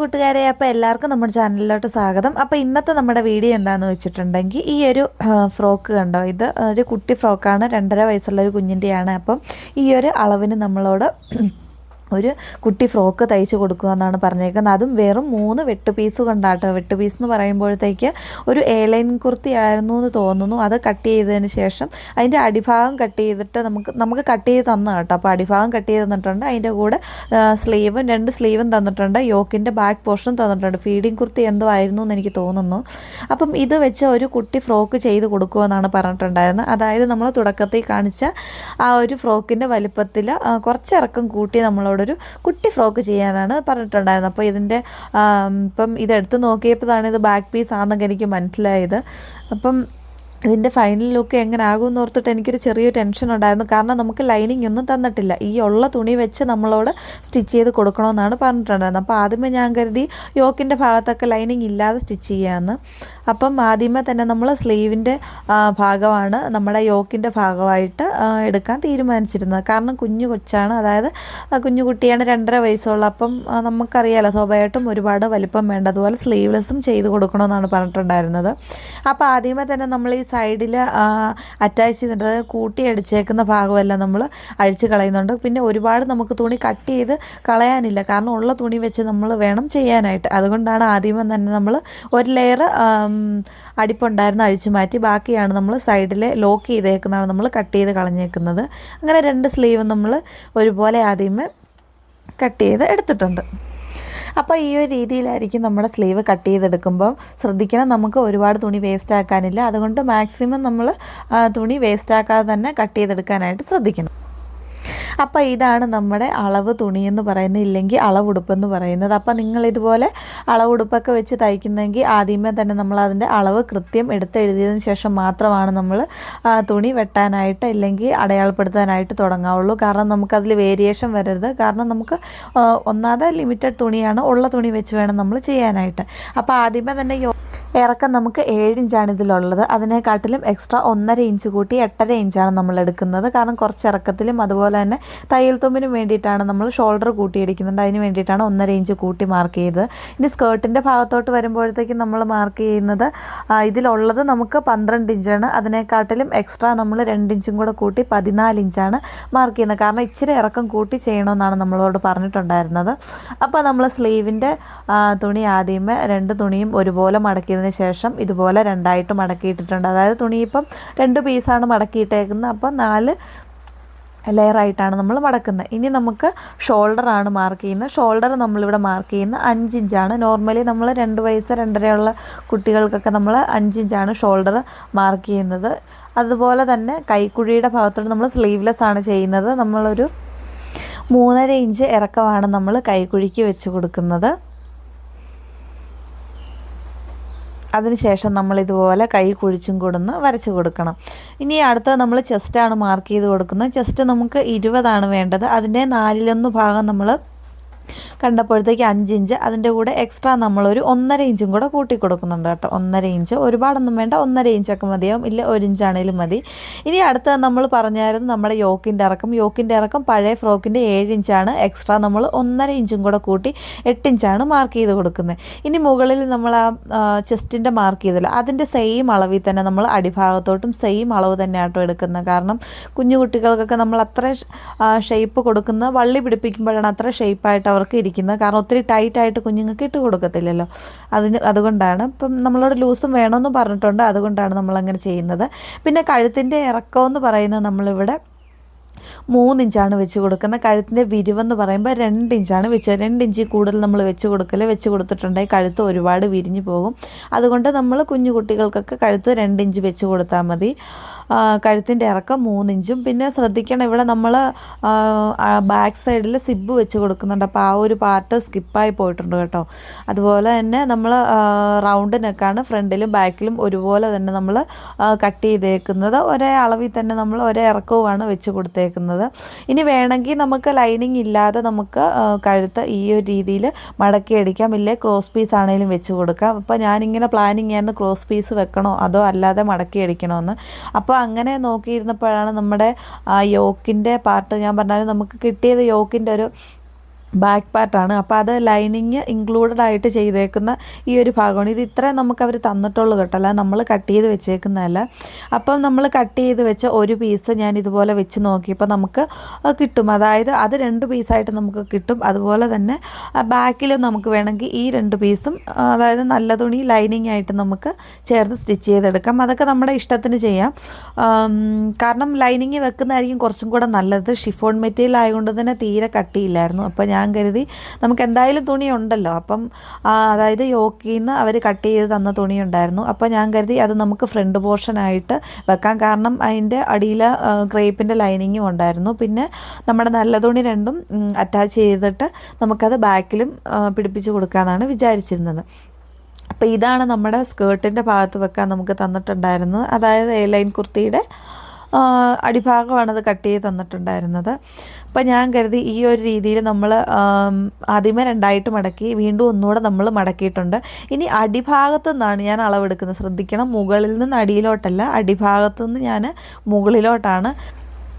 കൂട്ടുകാരെ അപ്പോൾ എല്ലാവർക്കും നമ്മുടെ ചാനലിലോട്ട് സ്വാഗതം. അപ്പോൾ ഇന്നത്തെ നമ്മുടെ വീഡിയോ എന്താണെന്ന് വെച്ചിട്ടുണ്ടെങ്കിൽ ഈ ഒരു ഫ്രോക്ക് കണ്ടോ? ഇത് ഒരു കുട്ടി ഫ്രോക്കാണ്. രണ്ടര വയസ്സുള്ള ഒരു കുഞ്ഞിന്റെയാണ് അപ്പം ഈ ഒരു അളവിന് നമ്മളോട് ഒരു കുട്ടി ഫ്രോക്ക് തയ്ച്ച് കൊടുക്കുക എന്നാണ് പറഞ്ഞേക്കുന്നത്. അതും വെറും മൂന്ന് വെട്ട് പീസ് കൊണ്ടാട്ടോ. വെട്ട് പീസ് എന്ന് പറയുമ്പോഴത്തേക്ക് ഒരു ഏലൈൻ കുർത്തി ആയിരുന്നു എന്ന് തോന്നുന്നു. അത് കട്ട് ചെയ്തതിന് ശേഷം അതിന്റെ അടിഭാഗം കട്ട് ചെയ്തിട്ട് നമുക്ക് നമുക്ക് കട്ട് ചെയ്ത് തന്നു കേട്ടോ. അപ്പോൾ അടിഭാഗം കട്ട് ചെയ്ത് തന്നിട്ടുണ്ട്. അതിന്റെ കൂടെ സ്ലീവും രണ്ട് സ്ലീവും തന്നിട്ടുണ്ട്. യോക്കിന്റെ ബാക്ക് പോർഷൻ തന്നിട്ടുണ്ട്. ഫീഡിങ് കുർത്തി എന്തോ ആയിരുന്നു എന്ന് എനിക്ക് തോന്നുന്നു. അപ്പം ഇത് വെച്ച് ഒരു കുട്ടി ഫ്രോക്ക് ചെയ്ത് കൊടുക്കുമെന്നാണ് പറഞ്ഞിട്ടുണ്ടായിരുന്നത്. അതായത് നമ്മൾ തുടക്കത്തിൽ കാണിച്ച ആ ഒരു ഫ്രോക്കിന്റെ വലിപ്പത്തിൽ കുറച്ചിറക്കം കൂട്ടി നമ്മളോട് ഒരു കുട്ടി ഫ്രോക്ക് ചെയ്യാനാണ് പറഞ്ഞിട്ടുണ്ടായിരുന്നത്. അപ്പോൾ ഇതിന്റെ ഇപ്പം ഇതെടുത്ത് നോക്കിയപ്പോഴാണ് ഇത് ബാക്ക് പീസ് ആണെന്നൊക്കെ എനിക്ക് മനസ്സിലായത്. അപ്പം ഇതിന്റെ ഫൈനൽ ലുക്ക് എങ്ങനെ ആകുമെന്ന് ഓർത്തിട്ട് എനിക്കൊരു ചെറിയ ടെൻഷൻ ഉണ്ടായിരുന്നു. കാരണം നമുക്ക് ലൈനിങ് ഒന്നും തന്നിട്ടില്ല. ഈ ഉള്ള തുണി വെച്ച് നമ്മളോട് സ്റ്റിച്ച് ചെയ്ത് കൊടുക്കണമെന്നാണ് പറഞ്ഞിട്ടുണ്ടായിരുന്നത്. അപ്പോൾ ആദ്യമേ ഞാൻ കരുതി യോക്കിന്റെ ഭാഗത്തൊക്കെ ലൈനിങ് ഇല്ലാതെ സ്റ്റിച്ച് ചെയ്യാമെന്ന് അപ്പം ആദ്യമേ തന്നെ നമ്മൾ സ്ലീവിന്റെ ഭാഗമാണ് നമ്മുടെ യോക്കിന്റെ ഭാഗമായിട്ട് എടുക്കാൻ തീരുമാനിച്ചിരുന്നത്. കാരണം കുഞ്ഞു കൊച്ചാണ്. അതായത് കുഞ്ഞു കുട്ടിയാണ് രണ്ടര വയസ്സുള്ള. അപ്പം നമുക്കറിയാലോ സ്വാഭാവികമായിട്ടും ഒരുപാട് വലിപ്പം വേണ്ട അതുപോലെ സ്ലീവ്ലെസ്സും ചെയ്ത് കൊടുക്കണമെന്നാണ് പറഞ്ഞിട്ടുണ്ടായിരുന്നത്. അപ്പോൾ ആദ്യമേ തന്നെ നമ്മൾ ഈ സൈഡിൽ അറ്റാച്ച് ചെയ്തിട്ട് അതായത് കൂട്ടി അടിച്ചേക്കുന്ന ഭാഗമെല്ലാം നമ്മൾ അഴിച്ച് കളയുന്നുണ്ട്. പിന്നെ ഒരുപാട് നമുക്ക് തുണി കട്ട് ചെയ്ത് കളയാനില്ല. കാരണം ഉള്ള തുണി വെച്ച് നമ്മൾ വേണം ചെയ്യാനായിട്ട്. അതുകൊണ്ടാണ് ആദ്യമേ തന്നെ നമ്മൾ ഒരു ലെയർ അടിപ്പുണ്ടായിരുന്ന അഴിച്ചു മാറ്റി. ബാക്കിയാണ് നമ്മൾ സൈഡിൽ ലോക്ക് ചെയ്തേക്കുന്നതാണ് നമ്മൾ കട്ട് ചെയ്ത് കളഞ്ഞേക്കുന്നത്. അങ്ങനെ രണ്ട് സ്ലീവ് നമ്മൾ ഒരുപോലെ ആദ്യമേ കട്ട് ചെയ്ത് എടുത്തിട്ടുണ്ട്. അപ്പോൾ ഈ ഒരു രീതിയിലായിരിക്കും നമ്മുടെ സ്ലീവ് കട്ട് ചെയ്തെടുക്കുമ്പോൾ ശ്രദ്ധിക്കണം. നമുക്ക് ഒരുപാട് തുണി വേസ്റ്റ് ആക്കാനില്ല അതുകൊണ്ട് മാക്സിമം നമ്മൾ തുണി വേസ്റ്റ് ആക്കാതെ തന്നെ കട്ട് ചെയ്തെടുക്കാനായിട്ട് ശ്രദ്ധിക്കണം. അപ്പോൾ ഇതാണ് നമ്മുടെ അളവ് തുണി എന്ന് പറയുന്നത് ഇല്ലെങ്കിൽ അളവുടുപ്പെന്ന് പറയുന്നത്. അപ്പോൾ നിങ്ങൾ ഇതുപോലെ അളവുടുപ്പൊക്കെ വെച്ച് തയ്ക്കുന്നെങ്കിൽ ആദ്യമേ തന്നെ നമ്മൾ അതിന്റെ അളവ് കൃത്യം എടുത്തെഴുതിയതിന് ശേഷം മാത്രമാണ് നമ്മൾ തുണി വെട്ടാനായിട്ട് ഇല്ലെങ്കിൽ അടയാളപ്പെടുത്താനായിട്ട് തുടങ്ങാവുള്ളൂ. കാരണം നമുക്കതിൽ വേരിയേഷൻ വരരുത്. കാരണം നമുക്ക് ഒന്നാമത് ലിമിറ്റഡ് തുണിയാണ്. ഉള്ള തുണി വെച്ച് വേണം നമ്മൾ ചെയ്യാനായിട്ട്. അപ്പോൾ ആദ്യമേ തന്നെ ഇറക്കം നമുക്ക് ഏഴ് ഇഞ്ചാണ് ഇതിലുള്ളത്. അതിനെക്കാട്ടിലും എക്സ്ട്രാ ഒന്നര ഇഞ്ച് കൂട്ടി എട്ടര ഇഞ്ചാണ് നമ്മൾ എടുക്കുന്നത്. കാരണം കുറച്ച് ഇറക്കത്തിലും അതുപോലെ തന്നെ തയ്യൽ തുമ്പിനും വേണ്ടിയിട്ടാണ് നമ്മൾ ഷോൾഡർ കൂട്ടിയിടിക്കുന്നുണ്ട് അതിന് വേണ്ടിയിട്ടാണ് ഒന്നര ഇഞ്ച് കൂട്ടി മാർക്ക് ചെയ്തത്. ഇനി സ്കേർട്ടിന്റെ ഭാഗത്തോട്ട് വരുമ്പോഴത്തേക്കും നമ്മൾ മാർക്ക് ചെയ്യുന്നത് ഇതിലുള്ളത് നമുക്ക് പന്ത്രണ്ട് ഇഞ്ചാണ്. അതിനെക്കാട്ടിലും എക്സ്ട്രാ നമ്മൾ രണ്ട് ഇഞ്ചും കൂടെ കൂട്ടി പതിനാല് ഇഞ്ചാണ് മാർക്ക് ചെയ്യുന്നത്. കാരണം ഇച്ചിരി ഇറക്കം കൂട്ടി ചെയ്യണമെന്നാണ് നമ്മളോട് പറഞ്ഞിട്ടുണ്ടായിരുന്നത്. അപ്പോൾ നമ്മൾ സ്ലീവിന്റെ തുണി ആദ്യമേ രണ്ട് തുണിയും ഒരുപോലെ മടക്കിയതിന് ശേഷം ഇതുപോലെ രണ്ടായിട്ട് മടക്കിയിട്ടിട്ടുണ്ട്. അതായത് തുണി ഇപ്പം രണ്ട് പീസാണ് മടക്കിയിട്ടേക്കുന്നത്. അപ്പോൾ നാല് ലെയറായിട്ടാണ് നമ്മൾ മടക്കുന്നത്. ഇനി നമുക്ക് ഷോൾഡറാണ് മാർക്ക് ചെയ്യുന്നത്. ഷോൾഡർ നമ്മളിവിടെ മാർക്ക് ചെയ്യുന്നത് അഞ്ചിഞ്ചാണ് നോർമലി നമ്മൾ രണ്ട് വയസ്സ് രണ്ടരയുള്ള കുട്ടികൾക്കൊക്കെ നമ്മൾ അഞ്ചിഞ്ചാണ് ഷോൾഡർ മാർക്ക് ചെയ്യുന്നത്. അതുപോലെ തന്നെ കൈക്കുഴിയുടെ ഭാഗത്തോട്ട് നമ്മൾ സ്ലീവ്ലെസ് ആണ് ചെയ്യുന്നത്. നമ്മളൊരു മൂന്നര ഇഞ്ച് ഇറക്കമാണ് നമ്മൾ കൈക്കുഴിക്ക് വെച്ച് കൊടുക്കുന്നത്. അതിനുശേഷം നമ്മൾ ഇതുപോലെ കൈ കുഴിച്ചും കൊടുന്ന് വരച്ച് കൊടുക്കണം. ഇനി അടുത്ത നമ്മൾ ചെസ്റ്റാണ് മാർക്ക് ചെയ്ത് കൊടുക്കുന്നത്. ചെസ്റ്റ് നമുക്ക് ഇരുപതാണ് വേണ്ടത്. അതിന്റെ നാലിലൊന്ന് ഭാഗം നമ്മൾ കണ്ടപ്പോഴത്തേക്ക് അഞ്ച് ഇഞ്ച്. അതിന്റെ കൂടെ എക്സ്ട്രാ നമ്മളൊരു ഒന്നര ഇഞ്ചും കൂടെ കൂട്ടി കൊടുക്കുന്നുണ്ട് കേട്ടോ. ഒന്നര ഇഞ്ച്. ഒരുപാടൊന്നും വേണ്ട. ഒന്നര ഇഞ്ചൊക്കെ മതിയാവും. ഇല്ല ഒരു ഇഞ്ചാണേലും മതി. ഇനി അടുത്ത നമ്മൾ പറഞ്ഞായിരുന്നു നമ്മുടെ യോക്കിന്റെ ഇറക്കം. യോക്കിന്റെ ഇറക്കം പഴയ ഫ്രോക്കിന്റെ ഏഴ് ഇഞ്ചാണ്. എക്സ്ട്രാ നമ്മൾ ഒന്നര ഇഞ്ചും കൂടെ കൂട്ടി എട്ട് ഇഞ്ചാണ് മാർക്ക് ചെയ്ത് കൊടുക്കുന്നത്. ഇനി മുകളിൽ നമ്മൾ ആ ചെസ്റ്റിന്റെ മാർക്ക് ചെയ്തല്ലോ. അതിന്റെ സെയിം അളവിൽ തന്നെ നമ്മൾ അടിഭാഗത്തോട്ടും സെയിം അളവ് തന്നെ ആട്ടോ എടുക്കുന്നത്. കാരണം കുഞ്ഞു കുട്ടികൾക്കൊക്കെ നമ്മൾ അത്ര ഷേപ്പ് കൊടുക്കുന്ന വള്ളി പിടിപ്പിക്കുമ്പോഴാണ് അത്ര ഷേപ്പായിട്ട് അവർക്ക് ഇരിക്കുന്നത്. കാരണം ഒത്തിരി ടൈറ്റായിട്ട് കുഞ്ഞുങ്ങൾക്ക് ഇട്ട് കൊടുക്കത്തില്ലല്ലോ. അതിന് അതുകൊണ്ടാണ് ഇപ്പം നമ്മളോട് ലൂസും വേണമെന്ന് പറഞ്ഞിട്ടുണ്ട്. അതുകൊണ്ടാണ് നമ്മളങ്ങനെ ചെയ്യുന്നത്. പിന്നെ കഴുത്തിന്റെ ഇറക്കമെന്ന് പറയുന്നത് നമ്മളിവിടെ മൂന്നിഞ്ചാണ് വെച്ച് കൊടുക്കുന്നത്. കഴുത്തിന്റെ വിരിവെന്ന് പറയുമ്പോൾ രണ്ട് ഇഞ്ചാണ് വെച്ച് രണ്ട് കൂടുതൽ നമ്മൾ വെച്ച് കൊടുക്കൽ വെച്ച് കൊടുത്തിട്ടുണ്ടെങ്കിൽ കഴുത്ത് ഒരുപാട് വിരിഞ്ഞു പോകും. അതുകൊണ്ട് നമ്മൾ കുഞ്ഞു കുട്ടികൾക്കൊക്കെ കഴുത്ത് രണ്ട് ഇഞ്ച് വെച്ച് കൊടുത്താൽ മതി. കഴുത്തിന്റെ ഇറക്കം മൂന്നിഞ്ചും. പിന്നെ ശ്രദ്ധിക്കണം ഇവിടെ നമ്മൾ ബാക്ക് സൈഡിൽ സിബ് വെച്ച് കൊടുക്കുന്നുണ്ട്. അപ്പോൾ ആ ഒരു പാർട്ട് സ്കിപ്പായി പോയിട്ടുണ്ട് കേട്ടോ. അതുപോലെ തന്നെ നമ്മൾ റൗണ്ട് നെക്കാണ് ഫ്രണ്ടിലും ബാക്കിലും ഒരുപോലെ തന്നെ നമ്മൾ കട്ട് ചെയ്തേക്കുന്നത്. ഒരേ അളവിൽ തന്നെ നമ്മൾ ഒരേ ഇറക്കവുമാണ് വെച്ച് കൊടുത്തേക്കുന്നത്. ഇനി വേണമെങ്കിൽ നമുക്ക് ലൈനിങ് ഇല്ലാതെ നമുക്ക് കഴുത്ത് ഈ ഒരു രീതിയിൽ മടക്കി അടിക്കാം. ഇല്ലേ ക്രോസ് പീസ് ആണെങ്കിലും വെച്ച് കൊടുക്കാം. അപ്പോൾ ഞാനിങ്ങനെ പ്ലാനിങ് ആയിരുന്നു ക്രോസ് പീസ് വെക്കണോ അതോ അല്ലാതെ മടക്കി അടിക്കണമെന്ന് അപ്പോൾ അപ്പോൾ അങ്ങനെ നോക്കിയിരുന്നപ്പോഴാണ് നമ്മുടെ യോക്കിന്റെ പാർട്ട് ഞാൻ പറഞ്ഞാൽ നമുക്ക് കിട്ടിയത് യോക്കിന്റെ ഒരു ബാക്ക് പാർട്ടാണ് അപ്പോൾ അത് ലൈനിങ് ഇൻക്ലൂഡഡ് ആയിട്ട് ചെയ്തേക്കുന്ന ഈ ഒരു ഭാഗമാണ്. ഇത് ഇത്രയും നമുക്ക് അവർ തന്നിട്ടുള്ളൂ കേട്ടോ. അല്ല നമ്മൾ കട്ട് ചെയ്ത് വെച്ചേക്കുന്നതല്ല. അപ്പം നമ്മൾ കട്ട് ചെയ്ത് വെച്ച ഒരു പീസ് ഞാൻ ഇതുപോലെ വെച്ച് നോക്കിയപ്പോൾ നമുക്ക് കിട്ടും. അതായത് അത് രണ്ട് പീസായിട്ട് നമുക്ക് കിട്ടും. അതുപോലെ തന്നെ ബാക്കിൽ നമുക്ക് വേണമെങ്കിൽ ഈ രണ്ട് പീസും അതായത് നല്ല തുണി ലൈനിങ് ആയിട്ട് നമുക്ക് ചേർത്ത് സ്റ്റിച്ച് ചെയ്തെടുക്കാം. അതൊക്കെ നമ്മുടെ ഇഷ്ടത്തിന് ചെയ്യാം. കാരണം ലൈനിങ് വെക്കുന്നതായിരിക്കും കുറച്ചും കൂടെ നല്ലത്. ഷിഫോൺ മെറ്റീരിയൽ ആയതുകൊണ്ട് തന്നെ തീരെ കട്ടിയില്ലായിരുന്നു അപ്പോൾ ഞാൻ കരുതി. നമുക്ക് എന്തായാലും തുണി ഉണ്ടല്ലോ അപ്പം അതായത് യോക്കിൽ നിന്ന് അവർ കട്ട് ചെയ്ത് തന്ന തുണി ഉണ്ടായിരുന്നു അപ്പോൾ ഞാൻ കരുതി അത് നമുക്ക് ഫ്രണ്ട് പോർഷനായിട്ട് വെക്കാം. കാരണം അതിന്റെ അടിയിൽ ക്രേപ്പിന്റെ ലൈനിങ്ങും ഉണ്ടായിരുന്നു. പിന്നെ നമ്മുടെ നല്ല തുണി രണ്ടും അറ്റാച്ച് ചെയ്തിട്ട് നമുക്കത് ബാക്കിലും പിടിപ്പിച്ച് കൊടുക്കാമെന്നാണ് വിചാരിച്ചിരുന്നത്. അപ്പോൾ ഇതാണ് നമ്മുടെ സ്കേർട്ടിന്റെ ഭാഗത്ത് വെക്കാൻ നമുക്ക് തന്നിട്ടുണ്ടായിരുന്നത്. അതായത് എ ലൈൻ കുർത്തിയുടെ അടിഭാഗമാണ് അത് കട്ട് ചെയ്ത് തന്നിട്ടുണ്ടായിരുന്നത്. അപ്പം ഞാൻ കരുതി ഈ ഒരു രീതിയിൽ നമ്മൾ ആദ്യമേ രണ്ടായിട്ട് മടക്കി വീണ്ടും ഒന്നുകൂടെ നമ്മൾ മടക്കിയിട്ടുണ്ട്. ഇനി അടിഭാഗത്തു നിന്നാണ് ഞാൻ അളവെടുക്കുന്നത്. ശ്രദ്ധിക്കണം മുകളിൽ നിന്ന് അടിയിലോട്ടല്ല അടിഭാഗത്തു നിന്ന് ഞാൻ മുകളിലോട്ടാണ്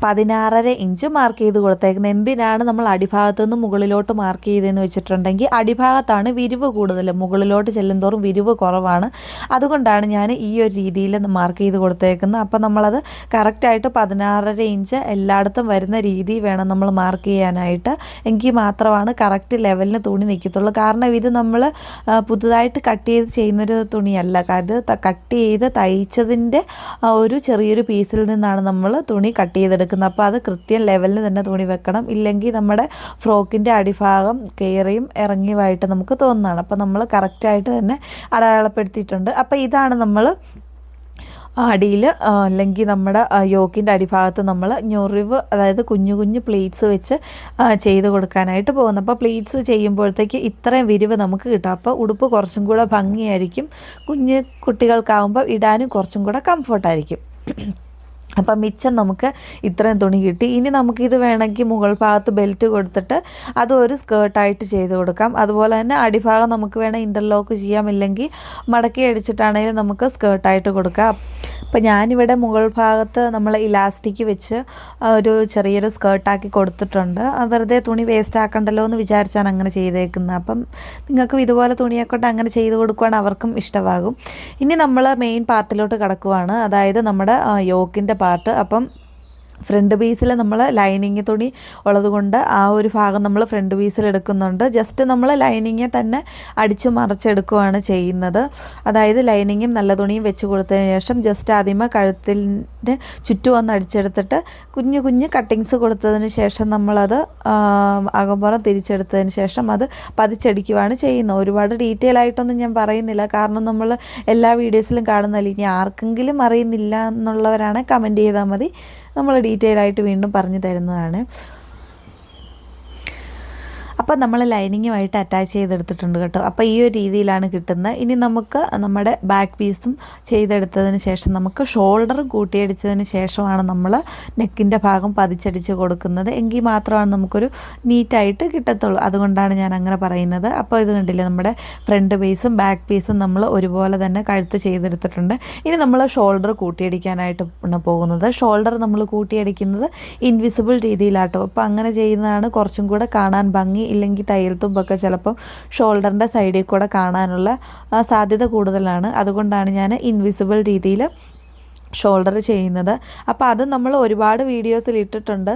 പതിനാറര ഇഞ്ച് മാർക്ക് ചെയ്ത് കൊടുത്തേക്കുന്നത്. എന്തിനാണ് നമ്മൾ അടിഭാഗത്തു നിന്ന് മുകളിലോട്ട് മാർക്ക് ചെയ്തതെന്ന് വെച്ചിട്ടുണ്ടെങ്കിൽ അടിഭാഗത്താണ് വിരിവ് കൂടുതൽ. മുകളിലോട്ട് ചെല്ലുന്തോറും വിരിവ് കുറവാണ്. അതുകൊണ്ടാണ് ഞാൻ ഈ ഒരു രീതിയിൽ മാർക്ക് ചെയ്ത് കൊടുത്തേക്കുന്നത്. അപ്പോൾ നമ്മളത് കറക്റ്റായിട്ട് പതിനാറര ഇഞ്ച് എല്ലായിടത്തും വരുന്ന രീതി വേണം നമ്മൾ മാർക്ക് ചെയ്യാനായിട്ട്. എങ്കിൽ മാത്രമാണ് കറക്റ്റ് ലെവലിന് തുണി നിൽക്കത്തുള്ളൂ. കാരണം ഇത് നമ്മൾ പുതുതായിട്ട് കട്ട് ചെയ്ത് ചെയ്യുന്നൊരു തുണിയല്ല. അത് കട്ട് ചെയ്ത് തയ്ച്ചതിന്റെ ഒരു ചെറിയൊരു പീസിൽ നിന്നാണ് നമ്മൾ തുണി കട്ട് ചെയ്തെടുക്കുന്നത്. എടുക്കുന്നത് അപ്പോൾ അത് കൃത്യം ലെവലിൽ തന്നെ തുണി വെക്കണം. ഇല്ലെങ്കിൽ നമ്മുടെ ഫ്രോക്കിന്റെ അടിഭാഗം കയറിയും ഇറങ്ങിയുമായിട്ട് നമുക്ക് തോന്നുന്നതാണ്. അപ്പോൾ നമ്മൾ കറക്റ്റായിട്ട് തന്നെ അടയാളപ്പെടുത്തിയിട്ടുണ്ട്. അപ്പോൾ ഇതാണ് നമ്മൾ അടിയിൽ അല്ലെങ്കിൽ നമ്മുടെ യോക്കിന്റെ അടിഭാഗത്ത് നമ്മൾ ഞൊറിവ് അതായത് കുഞ്ഞു കുഞ്ഞു പ്ലേറ്റ്സ് വെച്ച് ചെയ്ത് കൊടുക്കാനായിട്ട് പോകുന്നത്. അപ്പോൾ പ്ലേറ്റ്സ് ചെയ്യുമ്പോഴത്തേക്ക് ഇത്രയും വിരിവ് നമുക്ക് കിട്ടും. അപ്പോൾ ഉടുപ്പ് കുറച്ചും കൂടെ ഭംഗിയായിരിക്കും. കുഞ്ഞു കുട്ടികൾക്കാവുമ്പോൾ ഇടാനും കുറച്ചും കൂടെ കംഫർട്ടായിരിക്കും അപ്പം മിച്ചം നമുക്ക് ഇത്രയും തുണി കിട്ടി. ഇനി നമുക്കിത് വേണമെങ്കിൽ മുകൾ ഭാഗത്ത് ബെൽറ്റ് കൊടുത്തിട്ട് അത് ഒരു സ്കേർട്ടായിട്ട് ചെയ്ത് കൊടുക്കാം. അതുപോലെ തന്നെ അടിഭാഗം നമുക്ക് വേണേൽ ഇന്റർലോക്ക് ചെയ്യാം. ഇല്ലെങ്കിൽ മടക്കി അടിച്ചിട്ടാണെങ്കിലും നമുക്ക് സ്കേർട്ടായിട്ട് കൊടുക്കാം. അപ്പം ഞാനിവിടെ മുകൾ ഭാഗത്ത് നമ്മൾ ഇലാസ്റ്റിക് വെച്ച് ഒരു ചെറിയൊരു സ്കേർട്ടാക്കി കൊടുത്തിട്ടുണ്ട്. വെറുതെ തുണി വേസ്റ്റ് ആക്കണ്ടല്ലോ എന്ന് വിചാരിച്ചാണ് അങ്ങനെ ചെയ്തേക്കുന്നത്. അപ്പം നിങ്ങൾക്കും ഇതുപോലെ തുണിയൊക്കെ അങ്ങനെ ചെയ്ത് കൊടുക്കുകയാണ് അവർക്കും ഇഷ്ടമാകും. ഇനി നമ്മൾ മെയിൻ പാർട്ടിലോട്ട് കിടക്കുവാണ്. അതായത് നമ്മുടെ യോക്കിന്റെ പാർട്ട് അപ്പം ഫ്രണ്ട് പീസിൽ നമ്മൾ ലൈനിങ് തുണി ഉള്ളത് കൊണ്ട് ആ ഒരു ഭാഗം നമ്മൾ ഫ്രണ്ട് പീസിൽ എടുക്കുന്നുണ്ട്. ജസ്റ്റ് നമ്മൾ ലൈനിങ്ങെ തന്നെ അടിച്ചു മറിച്ചെടുക്കുകയാണ് ചെയ്യുന്നത്. അതായത് ലൈനിങ്ങും നല്ല തുണിയും വെച്ച് കൊടുത്തതിന് ശേഷം ജസ്റ്റ് ആദ്യമേ കഴുത്തിന്റെ ചുറ്റു വന്ന് അടിച്ചെടുത്തിട്ട് കുഞ്ഞു കുഞ്ഞ് കട്ടിങ്സ് കൊടുത്തതിന് ശേഷം നമ്മളത് അകമ്പുറം തിരിച്ചെടുത്തതിന് ശേഷം അത് പതിച്ചടിക്കുവാണ് ചെയ്യുന്നത്. ഒരുപാട് ഡീറ്റെയിൽ ആയിട്ടൊന്നും ഞാൻ പറയുന്നില്ല. കാരണം നമ്മൾ എല്ലാ വീഡിയോസിലും കാണുന്നതല്ല. ഇനി ആർക്കെങ്കിലും അറിയുന്നില്ല എന്നുള്ളവരാണ് കമന്റ് ചെയ്താൽ മതി. നമ്മൾ ഡീറ്റെയിൽ ആയിട്ട് വീണ്ടും പറഞ്ഞു തരുന്നതാണ്. അപ്പോൾ നമ്മൾ ലൈനിങ്ങുമായിട്ട് അറ്റാച്ച് ചെയ്തെടുത്തിട്ടുണ്ട് കേട്ടോ. അപ്പോൾ ഈ ഒരു രീതിയിലാണ് കിട്ടുന്നത്. ഇനി നമുക്ക് നമ്മുടെ ബാക്ക് പീസും ചെയ്തെടുത്തതിന് ശേഷം നമുക്ക് ഷോൾഡറും കൂട്ടിയടിച്ചതിന് ശേഷമാണ് നമ്മൾ നെക്കിന്റെ ഭാഗം പതിച്ചടിച്ച് കൊടുക്കുന്നത്. എങ്കിൽ മാത്രമാണ് നമുക്കൊരു നീറ്റായിട്ട് കിട്ടത്തുള്ളൂ. അതുകൊണ്ടാണ് ഞാൻ അങ്ങനെ പറയുന്നത്. അപ്പോൾ ഇത് കണ്ടില്ലേ നമ്മുടെ ഫ്രണ്ട് പീസും ബാക്ക് പീസും നമ്മൾ ഒരുപോലെ തന്നെ കഴുത്ത് ചെയ്തെടുത്തിട്ടുണ്ട്. ഇനി നമ്മൾ ഷോൾഡർ കൂട്ടിയടിക്കാനായിട്ട് പോകുന്നത്. ഷോൾഡർ നമ്മൾ കൂട്ടിയടിക്കുന്നത് ഇൻവിസിബിൾ രീതിയിലാട്ടോ. അപ്പോൾ അങ്ങനെ ചെയ്യുന്നതാണ് കുറച്ചും കൂടെ കാണാൻ ഭംഗി ഇല്ലെങ്കിൽ തയ്യൽ തുമ്പൊക്കെ ചിലപ്പം ഷോൾഡറിന്റെ സൈഡിൽ കൂടെ കാണാനുള്ള സാധ്യത കൂടുതലാണ്. അതുകൊണ്ടാണ് ഞാൻ ഇൻവിസിബിൾ രീതിയിൽ ഷോൾഡർ ചെയ്യുന്നത്. അപ്പോൾ അത് നമ്മൾ ഒരുപാട് വീഡിയോസിൽ ഇട്ടിട്ടുണ്ട്.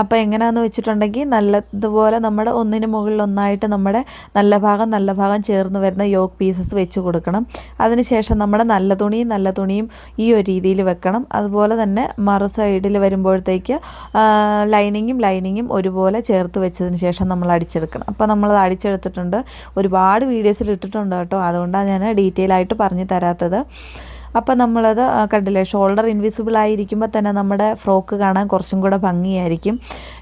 അപ്പോൾ എങ്ങനെയാണെന്ന് വെച്ചിട്ടുണ്ടെങ്കിൽ നല്ലതുപോലെ നമ്മുടെ ഒന്നിന് മുകളിൽ ഒന്നായിട്ട് നമ്മുടെ നല്ല ഭാഗം നല്ല ഭാഗം ചേർന്ന് വരുന്ന യോഗ് പീസസ് വെച്ച് കൊടുക്കണം. അതിനുശേഷം നമ്മുടെ നല്ല തുണിയും നല്ല തുണിയും ഈ ഒരു രീതിയിൽ വെക്കണം. അതുപോലെ തന്നെ മറു സൈഡിൽ വരുമ്പോഴത്തേക്ക് ലൈനിങ്ങും ലൈനിങ്ങും ഒരുപോലെ ചേർത്ത് വെച്ചതിന് ശേഷം നമ്മൾ അടിച്ചെടുക്കണം. അപ്പോൾ നമ്മളത് അടിച്ചെടുത്തിട്ടുണ്ട്. ഒരുപാട് വീഡിയോസിൽ ഇട്ടിട്ടുണ്ട് കേട്ടോ. അതുകൊണ്ടാണ് ഞാൻ ഡീറ്റെയിൽ ആയിട്ട് പറഞ്ഞു തരാത്തത്. അപ്പോൾ നമ്മളത് കണ്ടില്ലേ ഷോൾഡർ ഇൻവിസിബിൾ ആയിരിക്കുമ്പോൾ തന്നെ നമ്മുടെ ഫ്രോക്ക് കാണാൻ കുറച്ചും കൂടെ ഭംഗിയായിരിക്കും.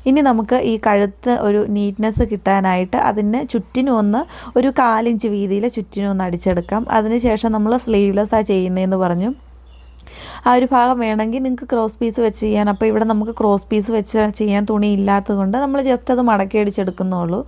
ഇനി നമുക്ക് ഈ കഴുത്ത് ഒരു നീറ്റ്നെസ് കിട്ടാനായിട്ട് അതിന് ചുറ്റിനും ഒന്ന് ഒരു കാലിഞ്ച് വീതിയിൽ ചുറ്റിനും ഒന്ന് അടിച്ചെടുക്കാം. അതിനുശേഷം നമ്മൾ സ്ലീവ്ലെസ് ആ ചെയ്യുന്നതെന്ന് പറഞ്ഞു. ആ ഒരു ഭാഗം വേണമെങ്കിൽ നിങ്ങൾക്ക് ക്രോസ് പീസ് വെച്ച് ചെയ്യാൻ അപ്പോൾ ഇവിടെ നമുക്ക് ക്രോസ് പീസ് വെച്ച് ചെയ്യാൻ തുണി ഇല്ലാത്തത് കൊണ്ട് നമ്മൾ ജസ്റ്റ് അത് മടക്കി അടിച്ചെടുക്കുന്നുള്ളൂ.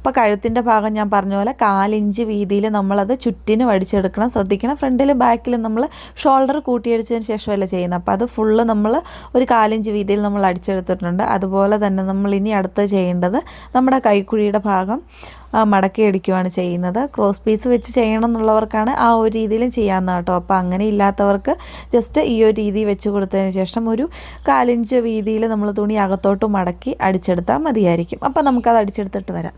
അപ്പോൾ കഴുത്തിന്റെ ഭാഗം ഞാൻ പറഞ്ഞ പോലെ കാലിഞ്ച് വീതിയിൽ നമ്മളത് ചുറ്റിന് വടിച്ചെടുക്കണം ശ്രദ്ധിക്കണം. ഫ്രണ്ടിലും ബാക്കിലും നമ്മൾ ഷോൾഡർ കൂട്ടിയടിച്ചതിന് ശേഷമല്ല ചെയ്യുന്നത്. അപ്പോൾ അത് ഫുള്ള് നമ്മൾ ഒരു കാലിഞ്ച് വീതിയിൽ നമ്മൾ അടിച്ചെടുത്തിട്ടുണ്ട്. അതുപോലെ തന്നെ നമ്മൾ ഇനി അടുത്ത് ചെയ്യേണ്ടത് നമ്മുടെ കൈക്കുഴിയുടെ ഭാഗം മടക്കി അടിക്കുകയാണ് ചെയ്യുന്നത്. ക്രോസ് പീസ് വെച്ച് ചെയ്യണം എന്നുള്ളവർക്കാണ് ആ ഒരു രീതിയിലും ചെയ്യാവുന്ന കേട്ടോ. അപ്പോൾ അങ്ങനെ ഇല്ലാത്തവർക്ക് ജസ്റ്റ് ഈ ഒരു രീതി വെച്ച് കൊടുത്തതിന് ശേഷം ഒരു കാലിഞ്ച് വീതിയിൽ നമ്മൾ തുണി അകത്തോട്ട് മടക്കി അടിച്ചെടുത്താൽ മതിയായിരിക്കും. അപ്പോൾ നമുക്കത് അടിച്ചെടുത്തിട്ട് വരാം.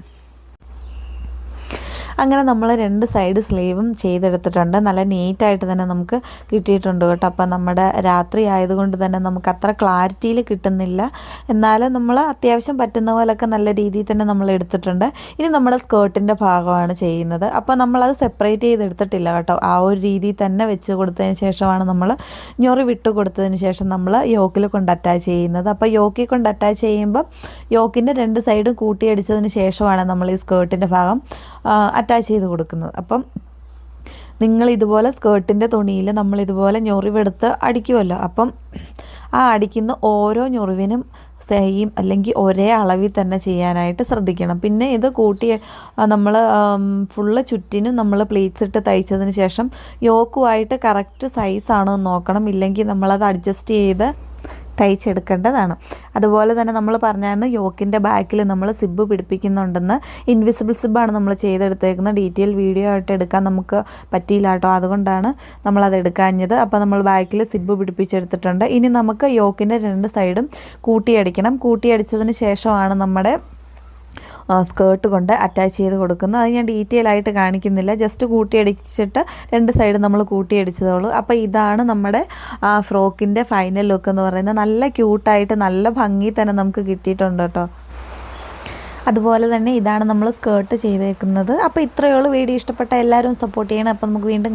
അങ്ങനെ നമ്മൾ രണ്ട് സൈഡ് സ്ലീവും ചെയ്തെടുത്തിട്ടുണ്ട്. നല്ല നീറ്റായിട്ട് തന്നെ നമുക്ക് കിട്ടിയിട്ടുണ്ട് കേട്ടോ. അപ്പം നമ്മുടെ രാത്രി ആയതുകൊണ്ട് തന്നെ നമുക്ക് അത്ര ക്ലാരിറ്റിയിൽ കിട്ടുന്നില്ല. എന്നാലും നമ്മൾ അത്യാവശ്യം പറ്റുന്ന പോലൊക്കെ നല്ല രീതിയിൽ തന്നെ നമ്മൾ എടുത്തിട്ടുണ്ട്. ഇനി നമ്മുടെ സ്കേർട്ടിന്റെ ഭാഗമാണ് ചെയ്യുന്നത്. അപ്പോൾ നമ്മളത് സെപ്പറേറ്റ് ചെയ്തെടുത്തിട്ടില്ല കേട്ടോ. ആ ഒരു രീതിയിൽ തന്നെ വെച്ച് കൊടുത്തതിന് ശേഷമാണ് നമ്മൾ ഞൊറി വിട്ട് കൊടുത്തതിന് ശേഷം നമ്മൾ യോക്കിൽ കൊണ്ട് അറ്റാച്ച് ചെയ്യുന്നത്. അപ്പോൾ യോക്കിൽ കൊണ്ട് അറ്റാച്ച് ചെയ്യുമ്പോൾ യോക്കിന്റെ രണ്ട് സൈഡും കൂട്ടിയടിച്ചതിന് ശേഷമാണ് നമ്മൾ ഈ സ്കേർട്ടിന്റെ ഭാഗം അറ്റാച്ച് ചെയ്ത് കൊടുക്കുന്നത്. അപ്പം നിങ്ങൾ ഇതുപോലെ സ്കേർട്ടിന്റെ തുണിയിൽ നമ്മൾ ഇതുപോലെ ഞൊറിവെടുത്ത് അടിക്കുമല്ലോ. അപ്പം ആ അടിക്കുന്ന ഓരോ ഞൊറിവിനും സെയിം അല്ലെങ്കിൽ ഒരേ അളവിൽ തന്നെ ചെയ്യാനായിട്ട് ശ്രദ്ധിക്കണം. പിന്നെ ഇത് കൂട്ടി നമ്മൾ ഫുള്ള് ചുറ്റിനും നമ്മൾ പ്ലീറ്റ്സ് ഇട്ട് തയ്ച്ചതിന് ശേഷം യോക്കുമായിട്ട് കറക്റ്റ് സൈസാണോ എന്ന് നോക്കണം. ഇല്ലെങ്കിൽ നമ്മളത് അഡ്ജസ്റ്റ് ചെയ്ത് തയ്ച്ചെടുക്കേണ്ടതാണ്. അതുപോലെ തന്നെ നമ്മൾ പറഞ്ഞായിരുന്നു യോക്കിന്റെ ബാക്കിൽ നമ്മൾ സിബ് പിടിപ്പിക്കുന്നുണ്ടെന്ന്. ഇൻവിസിബിൾ സിബാണ് നമ്മൾ ചെയ്തെടുത്തേക്കുന്നത്. ഡീറ്റെയിൽ വീഡിയോ ആയിട്ട് എടുക്കാൻ നമുക്ക് പറ്റിയില്ല കേട്ടോ. അതുകൊണ്ടാണ് നമ്മളത് എടുക്കാഞ്ഞത്. അപ്പോൾ നമ്മൾ ബാക്കിൽ സിബ് പിടിപ്പിച്ചെടുത്തിട്ടുണ്ട്. ഇനി നമുക്ക് യോക്കിന്റെ രണ്ട് സൈഡും കൂട്ടിയടിക്കണം. കൂട്ടിയടിച്ചതിന് ശേഷമാണ് നമ്മുടെ സ്കേർട്ട് കൊണ്ട് അറ്റാച്ച് ചെയ്ത് കൊടുക്കുന്നു. അത് ഞാൻ ഡീറ്റെയിൽ ആയിട്ട് കാണിക്കുന്നില്ല. ജസ്റ്റ് കൂട്ടിയടിച്ചിട്ട് രണ്ട് സൈഡ് നമ്മൾ കൂട്ടിയടിച്ചതോളൂ അപ്പോൾ ഇതാണ് നമ്മുടെ ഫ്രോക്കിന്റെ ഫൈനൽ ലുക്ക് എന്ന് പറയുന്നത്. നല്ല ക്യൂട്ടായിട്ട് നല്ല ഭംഗി തന്നെ നമുക്ക് കിട്ടിയിട്ടുണ്ട് കേട്ടോ. അതുപോലെ തന്നെ ഇതാണ് നമ്മൾ സ്കേർട്ട് ചെയ്തേക്കുന്നത്. അപ്പോൾ ഇത്രയേ ഉള്ളൂ. വീഡിയോ ഇഷ്ടപ്പെട്ട എല്ലാവരും സപ്പോർട്ട് ചെയ്യണം. അപ്പോൾ നമുക്ക് വീണ്ടും